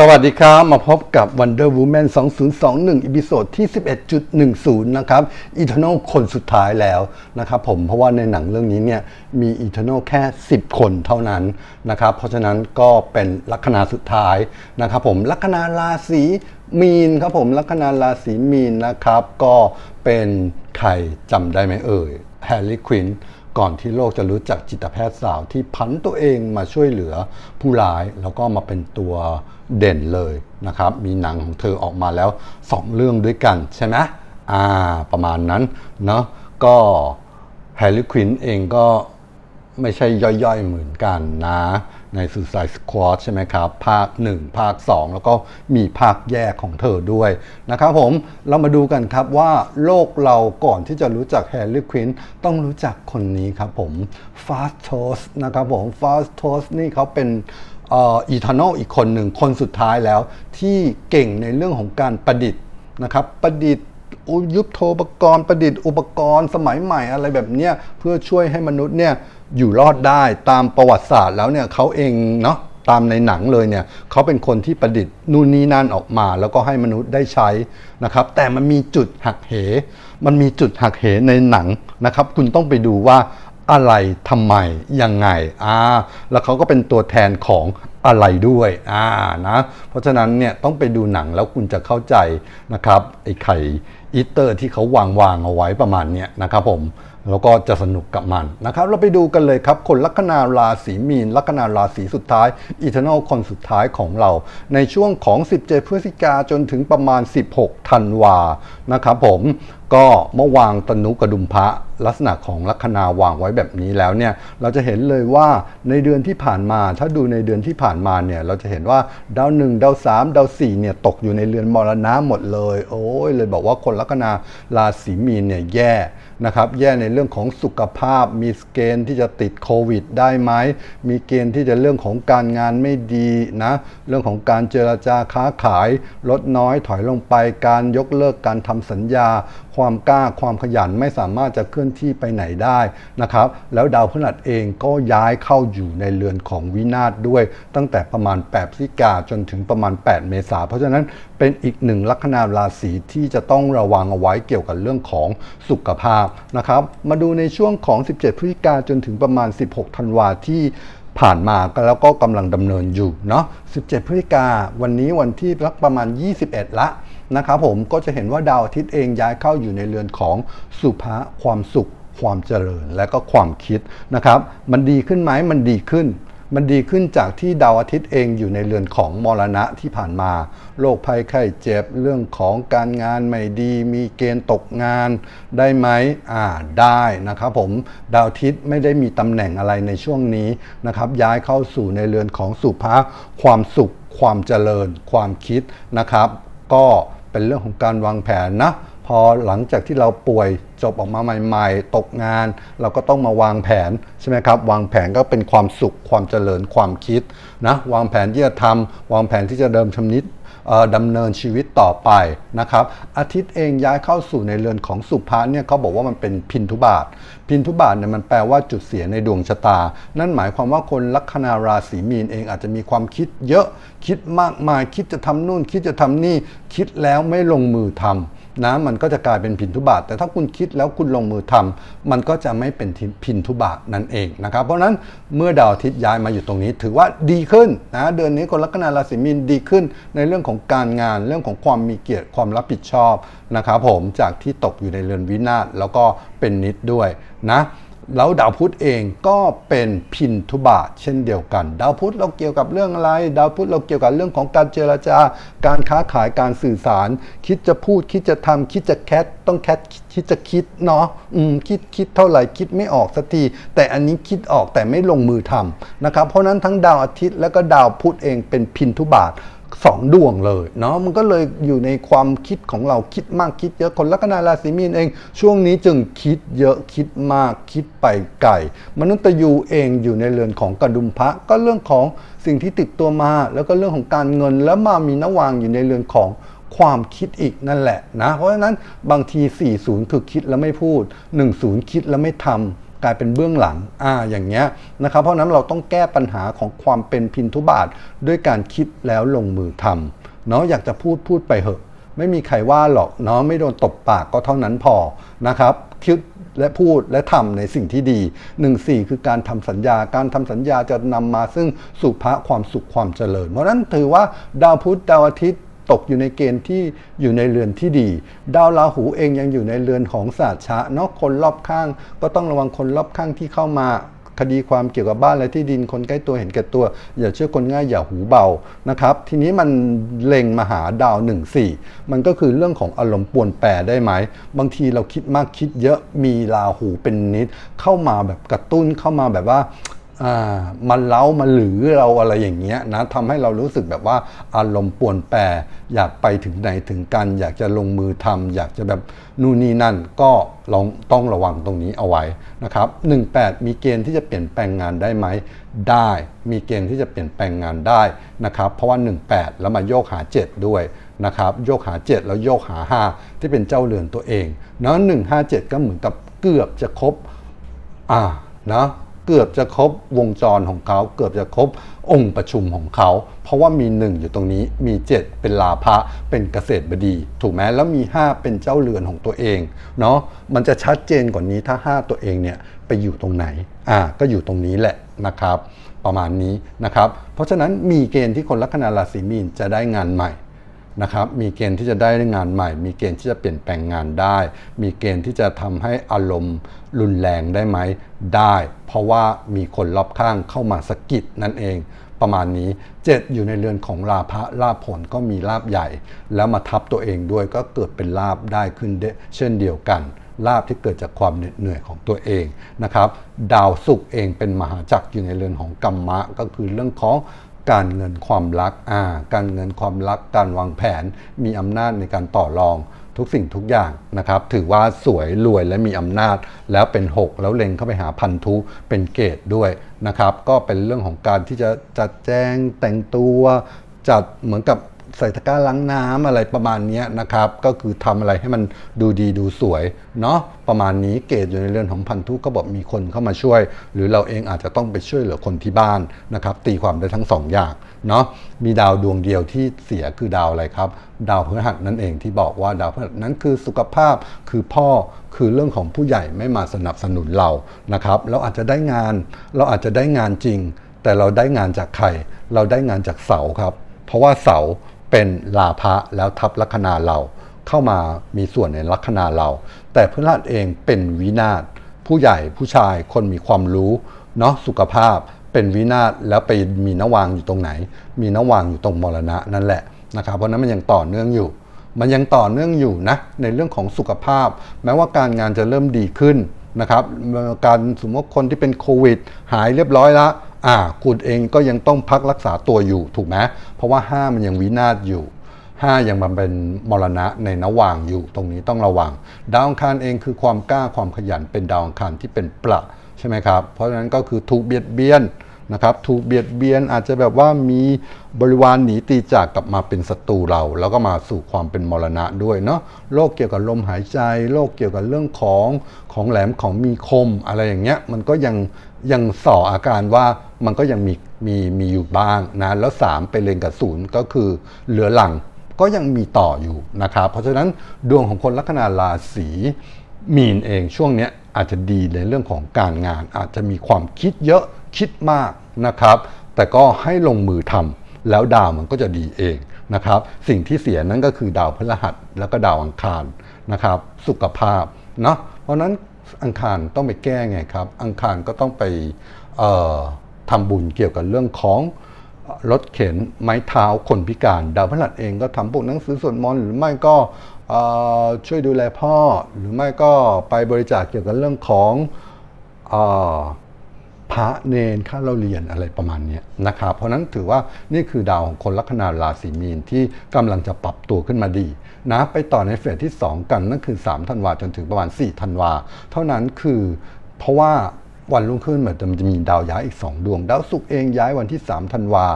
สวัสดีครับ มาพบกับ Wonder Woman 2021 อีพิโซดที่ 11.10 นะครับ Eternal คนสุดท้ายแล้วนะครับผมเพราะว่าในหนังเรื่องนี้เนี่ยมี Eternal แค่ 10 คนเท่านั้นนะครับเพราะฉะนั้นก็เป็นลัคนาสุดท้ายนะครับผมลัคนาราศีมีนครับผมลัคนาราศีมีนนะครับ ก็เป็นใครจำได้ไหมเอ่ยแฮร์รี่ควิน ก่อนที่โลกจะรู้จักจิตแพทย์สาวที่พันตัวเองมาช่วยเหลือผู้ร้าย แล้วก็มาเป็นตัวเด่นเลยนะครับ มีหนังของเธอออกมาแล้ว 2 เรื่องด้วยกันใช่ไหมอ่า ประมาณนั้นเนาะก็แฮร์รี่ควินเองก็ไม่ใช่ย่อยๆเหมือนกันนะ ในสุสายสควอตใช่ไหมครับ ภาค 1 ภาค 2 แล้วก็มีภาคแยกของเธอด้วยนะครับผมเรามาดูกันครับว่าโลกเราก่อนที่จะรู้จักแฮร์รี่ควินต้องรู้จักคนนี้ครับผมฟาสโทสนะครับผมฟาสโทสนี่เขาเป็นอีทานอลอีกคนหนึ่งคนสุดท้ายแล้วที่เก่งในเรื่องของการประดิษฐ์นะครับประดิษฐ์ ยุทโธปกรณ์ประดิษฐ์อุปกรณ์สมัยใหม่อะไรแบบเนี้ยเพื่อช่วยให้มนุษย์เนี่ยอยู่รอดได้ตามประวัติศาสตร์แล้วเนี่ยเขาเองเนาะตามในหนังเลยเนี่ยเขาเป็นคนที่ประดิษฐ์นู่นนี่นั่นออกมา แล้วก็ให้มนุษย์ได้ใช้นะครับ แต่มันมีจุดหักเห มันมีจุดหักเหในหนังนะครับ คุณต้องไปดูว่าอะไรทำไมยังไงอ่าแล้วเขาก็เป็นตัวแทนของอะไรด้วยอ่านะเพราะฉะนั้นเนี่ยต้องไปดูหนังแล้วคุณจะเข้าใจนะครับไอ้ไข่ อีเตอร์ที่เขาวางวางเอาไว้ประมาณนี้นะครับผมแล้วก็จะสนุกกับมันนะครับ เราไปดูกันเลยครับ คนลัคนาราศีมีน ลัคนาราศีสุดท้ายอีเทอร์นอลคนสุดท้ายของเรา ในช่วงของ 17 พฤศจิกาจนถึงประมาณ 16 ธันวานะครับผม ก็เมื่อวางตนุกระดุมพระลักษณะของลัคนาวางไว้แบบนี้แล้วเนี่ยเราจะเห็นเลยว่าในเดือนที่ผ่านมา ถ้าดูในเดือนที่ผ่านมาเนี่ยเราจะเห็นว่าดาวหนึ่งดาวสามดาวสี่เนี่ยตกอยู่ในเรือนมรณะหมดเลย โอ้ยเลยบอกว่าคนลัคนาราศีมีนเนี่ยแย่นะครับแย่ในเรื่องของสุขภาพ มีเกณฑ์ที่จะติดโควิดได้ไหมมีเกณฑ์ที่จะเรื่องของการงานไม่ดีนะเรื่องของการเจรจาค้าขายลดน้อยถอยลงไปการยกเลิกการทำสัญญา ความกล้าความขยันไม่สามารถจะเคลื่อนที่ไปไหนได้นะครับ แล้วดาวพฤหัสเองก็ย้ายเข้าอยู่ในเรือนของวินาศด้วย ตั้งแต่ประมาณ8พฤศจิกาจนถึงประมาณ 8 เมษาเพราะฉะนั้นเป็นอีกหนึ่งลัคนาราศีที่จะต้องระวังเอาไว้เกี่ยวกับเรื่องของสุขภาพนะครับ มาดูในช่วงของ 17 พฤศจิกาจนถึงประมาณ 16 ธันวาที่ผ่านมาก็แล้วก็กำลังดำเนินอยู่เนาะ 17 พฤศจิกาวันนี้วันที่รักประมาณ 21 ละ นะครับผมก็จะเห็นว่าดาวอาทิตย์เองย้ายเข้าอยู่ในเรือนของสุภาความสุข ความเจริญและก็ความคิดนะครับมันดีขึ้นไหมมันดีขึ้น มันดีขึ้นจากที่ดาวอาทิตย์เองอยู่ในเรือนของมรณะที่ผ่านมาโรคภัยไข้เจ็บเรื่องของการงานไม่ดี มีเกณฑ์ตกงานได้ไหมอ่าได้นะครับผมดาวอาทิตย์ไม่ได้มีตำแหน่งอะไรในช่วงนี้นะครับย้ายเข้าสู่ในเรือนของสุภาความสุข ความเจริญ ความคิดนะครับ ก็ เป็นเรื่องของการวางแผนนะ พอหลังจากที่เราป่วยจบออกมาใหม่ ๆ ตกงาน เราก็ต้องมาวางแผนใช่ไหมครับ วางแผนก็เป็นความสุขความเจริญความคิดนะวางแผนที่จะทำวางแผนที่จะเดิมชำนิดดำเนินชีวิตต่อไปนะครับ อาทิตย์เองย้ายเข้าสู่ในเรือนของสุภาเนี่ยเขาบอกว่ามันเป็นพินทุบาท พินทุบาทเนี่ยมันแปลว่าจุดเสียในดวงชะตา นั่นหมายความว่าคนลัคนาราศีมีนเองอาจจะมีความคิดเยอะคิดมากมายคิดจะทำนู่นคิดจะทำนี่คิดแล้วไม่ลงมือทำ นะมันก็จะกลายเป็นพินทุบาท แต่ถ้าคุณคิดแล้วคุณลงมือทำมันก็จะไม่เป็นพินทุบาทนั่นเองนะครับ เพราะฉะนั้นเมื่อดาวอาทิตย์ย้ายมาอยู่ตรงนี้ ถือว่าดีขึ้นนะเดือนนี้คนลัคนาราศีมีนดีขึ้น ในเรื่องของการงานเรื่องของความมีเกียรติความรับผิดชอบนะครับผมจากที่ตกอยู่ในเรือนวินาศแล้วก็เป็นนิดด้วยนะ แล้วดาวพุธเองก็เป็นพินทุบาทเช่นเดียวกัน ดาวพุธเราเกี่ยวกับเรื่องอะไร ดาวพุธเราเกี่ยวกับเรื่องของการเจรจา การค้าขายการสื่อสาร คิดจะพูดคิดจะทำคิดจะแคทต้องแคทคิดจะคิดเนาะอืมคิดคิดเท่าไหร่คิดไม่ออกสักทีแต่อันนี้คิดออกแต่ไม่ลงมือทำนะครับเพราะนั้นทั้งดาวอาทิตย์และก็ดาวพุธเองเป็นพินทุบาท สองดวงเลยเนาะมันก็เลยอยู่ในความคิดของเราคิดมากคิดเยอะคนลัคนาราศีมีนเอง ช่วงนี้จึงคิดเยอะคิดมากคิดไปไกลมนุษย์ตยูเองอยู่ในเรือนของกระดุมพระก็เรื่องของสิ่งที่ติดตัวมา แล้วก็เรื่องของการเงินแล้วมามีนวางอยู่ในเรือนของความคิดอีกนั่นแหละนะเพราะฉะนั้นบางที 40 คือคิดแล้วไม่พูด 10 คิดแล้วไม่ทำ กลายเป็นเบื้องหลังอ่าอย่างเงี้ยนะครับ เพราะนั้นเราต้องแก้ปัญหาของความเป็นพินทุบาทด้วยการคิดแล้วลงมือทำเนาะอยากจะพูดพูดไปเหอะ ไม่มีใครว่าหรอกเนาะไม่โดนตบปากก็เท่านั้นพอนะครับคิดและพูดและทำในสิ่งที่ดีหนึ่งสี่คือการทำสัญญา การทำสัญญาจะนำมาซึ่งสุภาความสุขความเจริญ เพราะนั้นถือว่าดาวพุธดาวอาทิตย์ ตกอยู่ในเกณฑ์ที่อยู่ในเรือนที่ดี ดาวราหูเองยังอยู่ในเรือนของศาสตร์ชะเนาะคนรอบข้าง ก็ต้องระวังคนรอบข้างที่เข้ามาคดีความเกี่ยวกับบ้านและที่ดินคนใกล้ตัวเห็นแก่ตัว อย่าเชื่อคนง่ายอย่าหูเบานะครับ ทีนี้มันเล็งมาหาดาวหนึ่งสี่มันก็คือเรื่องของอารมณ์ปวนแปรได้ไหม บางทีเราคิดมากคิดเยอะมีราหูเป็นนิด เข้ามาแบบกระตุ้นเข้ามาแบบว่า มันเล้ามาหรือเราอะไรอย่างเงี้ยนะทำให้เรารู้สึกแบบว่าอารมณ์ป่วนแปรอยากไปถึงไหนถึงกัน อยากจะลงมือทำอยากจะแบบนู่นนี่นั่นก็ลองต้องระวังตรงนี้เอาไว้นะครับ18 มีเกณฑ์ที่จะเปลี่ยนแปลงงานได้ไหมได้มีเกณฑ์ที่จะเปลี่ยนแปลงงานได้นะครับเพราะว่า 18 แล้วมาโยกหา 7 ด้วยนะครับโยกหา 7 แล้วโยกหา 5 ที่เป็นเจ้าเรือนตัวเองเนาะ157 ก็เหมือนกับเกือบจะครบอ่านะ เกือบจะครบวงจรของเขา เกือบจะครบองค์ประชุมของเขา เพราะว่ามี1อยู่ตรงนี้มี 7 เป็นลาภะเป็นเกษตรบดี ถูกไหมแล้วมี 5 เป็นเจ้าเรือนของตัวเองเนาะมันจะชัดเจนกว่านี้ถ้า 5 ตัวเองเนี่ยไปอยู่ตรงไหนอ่าก็อยู่ตรงนี้แหละนะครับ ประมาณนี้นะครับ เพราะฉะนั้นมีเกณฑ์ที่คนลัคนาราศีมีนจะได้งานใหม่ นะครับ มีเกณฑ์ที่จะได้งานใหม่ มีเกณฑ์ที่จะเปลี่ยนแปลงงานได้ มีเกณฑ์ที่จะทำให้อารมณ์รุนแรงได้ไหมได้ เพราะว่ามีคนรอบข้างเข้ามาสะกิดนั่นเองประมาณนี้ 7 อยู่ในเรือนของลาภะลาผลก็มีลาภใหญ่ แล้วมาทับตัวเองด้วยก็เกิดเป็นลาภได้ขึ้นได้เช่นเดียวกัน ลาบที่เกิดจากความเหน็ดเหนื่อยของตัวเองนะครับ ดาวศุกร์เองเป็นมหาจักรอยู่ในเรือนของกรรมะ ก็คือเรื่องของ การเงินความรักอ่าการเงินความรักการวางแผน มีอำนาจในการต่อรองทุกสิ่งทุกอย่างนะครับถือว่าสวยรวยและมีอำนาจ แล้วเป็น 6 แล้วเล็งเข้าไปหาพันธุเป็นเกตด้วยนะครับ ก็เป็นเรื่องของการที่จะจัดแจงแต่งตัวจัดเหมือนกับ ใส่ตะกร้าล้างน้ำอะไรประมาณนี้นะครับ ก็คือทำอะไรให้มันดูดีดูสวยเนาะประมาณนี้เกตอยู่ในเรื่อนของพันธุก็บอกมีคนเข้ามาช่วย หรือเราเองอาจจะต้องไปช่วยเหลือคนที่บ้านนะครับ ตีความได้ทั้งสองอย่างเนาะมีดาวดวงเดียวที่เสียคือดาวอะไรครับ ดาวพฤหัสนั่นเองที่บอกว่าดาวพฤหัสนั้นคือสุขภาพคือพ่อคือเรื่องของผู้ใหญ่ไม่มาสนับสนุนเรานะครับเราอาจจะได้งาน เราอาจจะได้งานจริง แต่เราได้งานจากใครเราได้งานจากเสาครับ เพราะว่าเสา เป็นลาภะแล้วทับลัคนาเราเข้ามามีส่วนในลัคนาเรา แต่พฤหัสเองเป็นวินาศผู้ใหญ่ผู้ชายคนมีความรู้เนาะสุขภาพเป็นวินาศแล้วไปมีนวางอยู่ตรงไหน มีนวางอยู่ตรงมรณะนั่นแหละนะครับเพราะฉะนั้นมันยังต่อเนื่องอยู่ มันยังต่อเนื่องอยู่นะในเรื่องของสุขภาพ แม้ว่าการงานจะเริ่มดีขึ้นนะครับการสมมติคนที่เป็นโควิด หายเรียบร้อยแล้ว อ่าคุณเองก็ยังต้องพักรักษาตัวอยู่ถูกไหมเพราะว่าห้ามันยังวินาศอยู่ห้ายังมันเป็นมรณะในนวางอยู่ตรงนี้ต้องระวัง ดาวอังคารเองคือความกล้าความขยันเป็นดาวอังคารที่เป็นประใช่ไหมครับ เพราะฉะนั้นก็คือถูกเบียดเบียนนะครับถูกเบียดเบียนอาจจะแบบว่ามีบริวารหนีตีจากกลับมาเป็นศัตรูเรา แล้วก็มาสู่ความเป็นมรณะด้วยเนาะโรคเกี่ยวกับลมหายใจโรคเกี่ยวกับเรื่องของของแหลมของมีคมอะไรอย่างเงี้ยมันก็ยัง ยังส่ออาการว่ามันก็ยังมีมีมีอยู่บ้างนะแล้วสามไปเลงกับศูนย์ก็คือเหลือหลังก็ยังมีต่ออยู่นะครับเพราะฉะนั้นดวงของคนลัคนาราศีมีนเองช่วงนี้อาจจะดีในเรื่องของการงาน อาจจะมีความคิดเยอะคิดมากนะครับ แต่ก็ให้ลงมือทำแล้วดาวมันก็จะดีเองนะครับ สิ่งที่เสียนั้นก็คือดาวพฤหัสแล้วก็ดาวอังคารนะครับ สุขภาพเนาะเพราะฉะนั้น อังคารต้องไปแก้ไงครับ อังคารก็ต้องไปเอ่อทำบุญเกี่ยวกับเรื่องของรถเข็นไม้เท้าคนพิการ ดาวพฤหัสเองก็ทำพวกหนังสือสวดมนต์หรือไม่ก็ช่วยดูแลพ่อ หรือไม่ก็ไปบริจาคเกี่ยวกับเรื่องของ พระเนนค่าเราเรียนอะไรประมาณนี้นะครับเพราะนั้นถือว่านี่คือดาวของคนลัคนาราศีมีนที่กำลังจะปรับตัวขึ้นมาดีนะไปต่อในเฟสที่ 2 กันนั่นคือ3ธันวาจนถึงประมาณ4ธันวาเท่านั้นคือเพราะว่าวันรุ่งขึ้นเหมือนจะมีดาวย้ายอีก 2 ดวง ดาวศุกร์เองย้ายวันที่ 3 ธันวา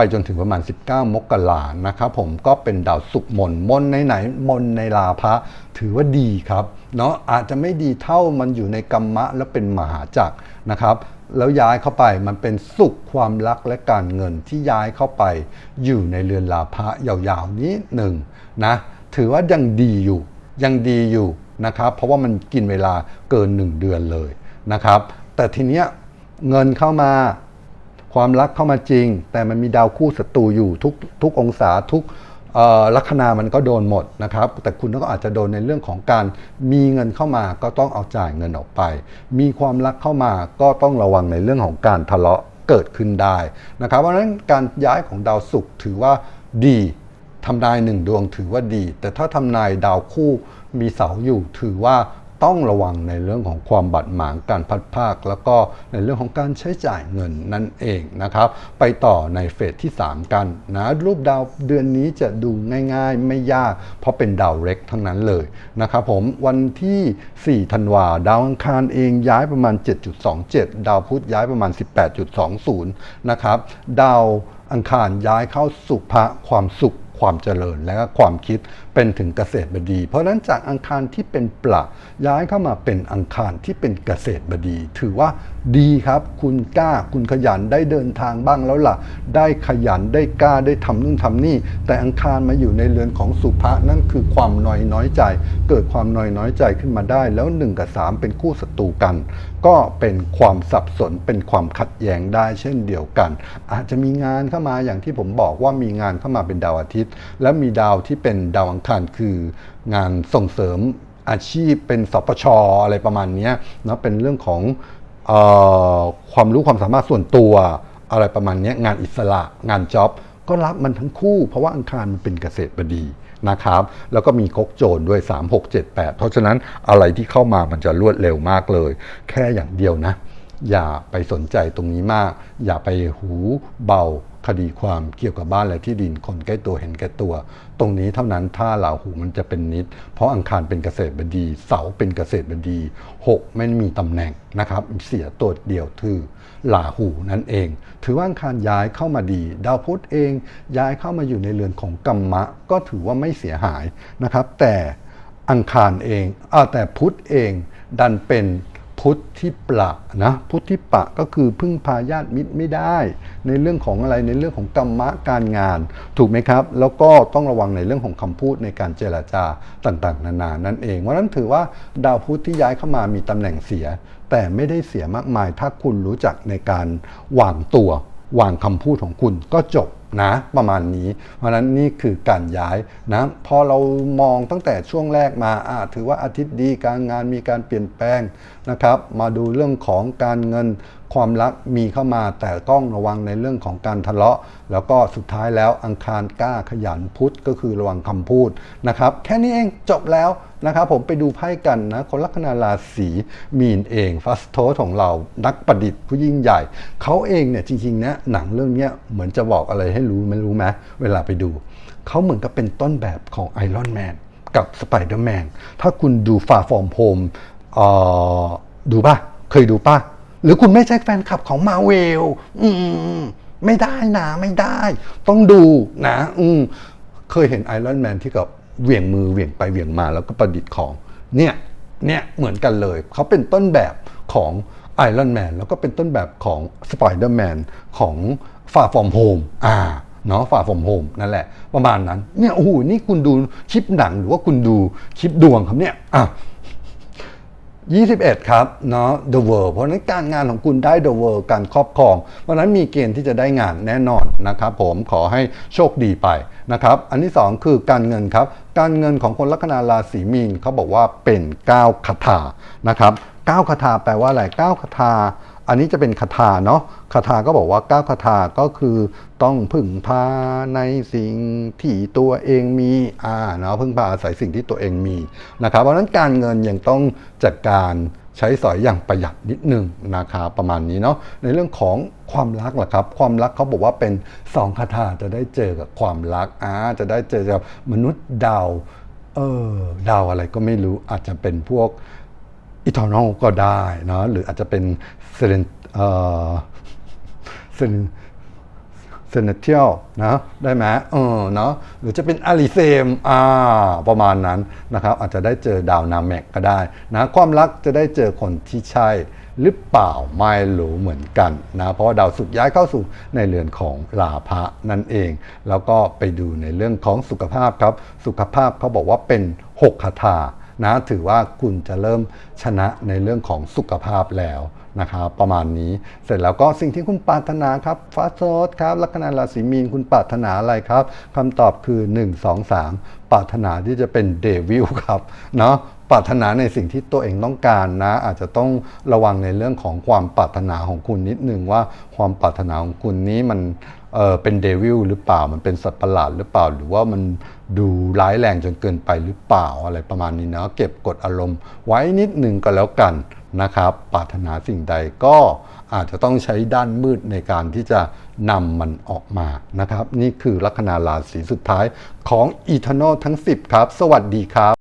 ไปจนถึงประมาณ 19 มกรานะครับผมก็เป็นดาวศุกมนมนในไหนมนในลาภะถือว่าดีครับเนาะอาจจะไม่ดีเท่ามันอยู่ในกรรมะแล้วเป็นมหาจักรนะครับแล้วย้ายเข้าไปมันเป็นสุขความรักและการเงินที่ย้ายเข้าไป อยู่ในเรือนลาภะยาวๆนี้หนึ่งนะถือว่ายังดีอยู่ยังดีอยู่นะครับเพราะว่ามันกินเวลาเกิน 1 เดือนเลยนะครับแต่ทีเนี้ยเงินเข้ามา ความรักเข้ามาจริง แต่มันมีดาวคู่ศัตรูอยู่ทุกทุกองศาทุกลัคนามันก็โดนหมดนะครับ แต่คุณก็อาจจะโดนในเรื่องของการมีเงินเข้ามาก็ต้องเอาจ่ายเงินออกไป มีความรักเข้ามาก็ต้องระวังในเรื่องของการทะเลาะเกิดขึ้นได้นะครับเพราะฉะนั้นการย้ายของดาวศุกร์ถือว่าดีทำนายหนึ่งดวงถือว่าดี แต่ถ้าทำนายดาวคู่มีเสาอยู่ถือว่า ต้องระวังในเรื่องของความบาดหมางการพัดภาค แล้วก็ในเรื่องของการใช้จ่ายเงินนั่นเองนะครับ ไปต่อในเฟสที่ 3 กันนะรูปดาวเดือนนี้จะดูง่าย ๆ ไม่ยาก เพราะเป็นดาวเล็กทั้งนั้นเลยนะครับผมวันที่ 4 ธันวาดาวอังคารเองย้ายประมาณ 7.27 ดาวพุธย้ายประมาณ 18.20 นะครับ ดาวอังคารย้ายเข้าสุภะความสุขความเจริญและความคิด เป็นถึงเกษตรบดี เพราะฉะนั้นจากอังคารที่เป็นปละย้ายเข้ามาเป็นอังคารที่เป็นเกษตรบดี ถือว่าดีครับ คุณกล้าคุณขยันได้เดินทางบ้างแล้วล่ะ ได้ขยันได้กล้าได้ทำนู่นทำนี่ แต่อังคารมาอยู่ในเรือนของสุภะนั่นคือความน้อยน้อยใจ เกิดความน้อยน้อยใจขึ้นมาได้ แล้ว1กับ3เป็นคู่ศัตรูกัน ก็เป็นความสับสนเป็นความขัดแย้งได้เช่นเดียวกัน อาจจะมีงานเข้ามาอย่างที่ผมบอกว่ามีงานเข้ามาเป็นดาวอาทิตย์ และมีดาวที่เป็นดาวอังคารคืองานส่งเสริมอาชีพเป็นสปชอะไรประมาณนี้นะเป็นเรื่องของออความรู้ความสามารถส่วนตัวอะไรประมาณนี้งานอิสระงานจ็อบก็รับมันทั้งคู่ เพราะว่าอังคารมันเป็นเกษตรบดีนะครับ แล้วก็มีคกโจรด้วย 3 6 7 8 เพราะฉะนั้นอะไรที่เข้ามามันจะรวดเร็วมากเลย แค่อย่างเดียวนะ อย่าไปสนใจตรงนี้มาก อย่าไปหูเบา คดีความเกี่ยวกับบ้านและที่ดินคนใกล้ตัวเห็นแก่ตัว ตรงนี้เท่านั้นถ้าราหูมันจะเป็นนิด เพราะอังคารเป็นเกษตรบดี เสาเป็นเกษตรบดี 6 ไม่มีตำแหน่งนะครับเสียตัวเดียวคือลาหูนั่นเอง ถือว่าอังคารย้ายเข้ามาดี ดาวพุธเองย้ายเข้ามาอยู่ในเรือนของกัมมะ ก็ถือว่าไม่เสียหายนะครับ แต่อังคารเองอาแต่พุธเองดันเป็น พุธที่ปะนะพุธที่ปะก็คือพึ่งพาญาติมิตรไม่ได้ ในเรื่องของอะไรในเรื่องของกรรมะการงาน ถูกไหมครับ แล้วก็ต้องระวังในเรื่องของคำพูดในการเจรจาต่างๆ นานานั่นเองเพราะนั้นถือว่าดาวพุธที่ย้ายเข้ามามีตำแหน่งเสีย แต่ไม่ได้เสียมากมาย ถ้าคุณรู้จักในการวางตัววางคำพูดของคุณก็จบ นะประมาณนี้เพราะฉะนั้นนี่คือการย้ายนะพอเรามองตั้งแต่ช่วงแรกมาอาถือว่าอาทิตย์ดีการงานมีการเปลี่ยนแปลงนะครับ มาดูเรื่องของการเงิน ความรักมีเข้ามาแต่ต้องระวังในเรื่องของการทะเลาะ แล้วก็สุดท้ายแล้วอังคารกล้าขยันพุทธก็คือระวังคำพูดนะครับ แค่นี้เองจบแล้วนะครับผมไปดูไพ่กันนะ คนลัคนาราศีมีนเองฟัสโทสของเรานักประดิษฐ์ผู้ยิ่งใหญ่ เขาเองเนี่ยจริงๆนะหนังเรื่องเนี้ยเหมือนจะบอกอะไรให้รู้ไม่รู้ไหมเวลาไปดู เขาเหมือนกับเป็นต้นแบบของไอรอนแมนกับสไปเดอร์แมนถ้าคุณดูฟาฟอร์มโฮมดูป่ะ เคยดูป่ะ หรือคุณไม่ใช่แฟนคลับของมาเวลอืม ไม่ได้นะ ไม่ได้ ต้องดูนะ อืม เคยเห็นไอรอนแมนที่กับเหวี่ยงมือเหวี่ยงไปเหวี่ยงมาแล้วก็ประดิษฐ์ของ เนี่ย เนี่ยเหมือนกันเลย เขาเป็นต้นแบบของไอรอนแมนแล้วก็เป็นต้นแบบของสไปเดอร์แมนของฟาฟอร์มโฮมอ่าเนาะฝ่าผมโฮมนั่นแหละ ประมาณนั้น เนี่ยโอ้โหนี่คุณดูคลิปหนังหรือว่าคุณดูคลิปดวงครับเนี่ยอะ 21 ครับเนาะ The World เพราะนั้นการงานของคุณได้ The World การครอบครอง เพราะฉะนั้นมีเกณฑ์ที่จะได้งานแน่นอนนะครับผมขอให้โชคดีไปนะครับ อันที่ 2 คือการเงินครับ การเงินของคนลัคนาราศีมีนเขาบอกว่าเป็น 9 คาถานะครับ 9 คาถาแปลว่าอะไร 9 คาถา อันนี้จะเป็นคาถาเนาะคาถาก็บอกว่า9คาถาก็คือต้องพึ่งพาในสิ่งที่ตัวเองมีอ่าเนาะพึ่งพาอาศัยสิ่งที่ตัวเองมีนะครับ เพราะฉะนั้นการเงินยังต้องจัดการใช้สอยอย่างประหยัดนิดนึงนะครับประมาณนี้เนาะในเรื่องของความรักล่ะครับ ความรักเขาบอกว่าเป็นสองคาถาจะได้เจอกับความรักอ่าจะได้เจอกับมนุษย์ดาวเออดาวอะไรก็ไม่รู้อาจจะเป็นพวก อีทอนอลก็ได้นะหรืออาจจะเป็นเซเลนเซเลนเซเนเทียลนะได้ไหมเออเนาะหรือจะเป็นอาริเซมอ่าประมาณนั้นนะครับ อาจจะได้เจอดาวนาแมกก็ได้นะความรักจะได้เจอคนที่ใช่หรือเปล่าไม่รู้เหมือนกันนะเพราะว่าดาวสุกร์ย้ายเข้าสู่ในเรือนของลาภะนั่นเอง แล้วก็ไปดูในเรื่องของสุขภาพครับ สุขภาพเขาบอกว่าเป็นหกคาถา นะถือว่าคุณจะเริ่มชนะในเรื่องของสุขภาพแล้วนะครับประมาณนี้เสร็จแล้วก็สิ่งที่คุณปรารถนาครับฟ้าโซดครับลัคนาราศีมีนคุณปรารถนาอะไรครับคำตอบคือ 1 2 3 ปรารถนาที่จะเป็นเดวิลครับเนาะปรารถนาในสิ่งที่ตัวเองต้องการนะ อาจจะต้องระวังในเรื่องของความปรารถนาของคุณนิดนึงว่าความปรารถนาของคุณนี้มัน เออเป็นเดวิลหรือเปล่ามันเป็นสัตว์ประหลาดหรือเปล่า หรือว่ามันดูร้ายแรงจนเกินไปหรือเปล่าอะไรประมาณนี้นะเก็บกดอารมณ์ ไว้นิดหนึ่งก็แล้วกันนะครับปรารถนาสิ่งใดก็อาจจะต้องใช้ด้านมืดในการที่จะนำมันออกมานะครับ นี่คือลัคนาราศีสุดท้ายของอีเทอร์นทั้ง 10 ครับ สวัสดีครับ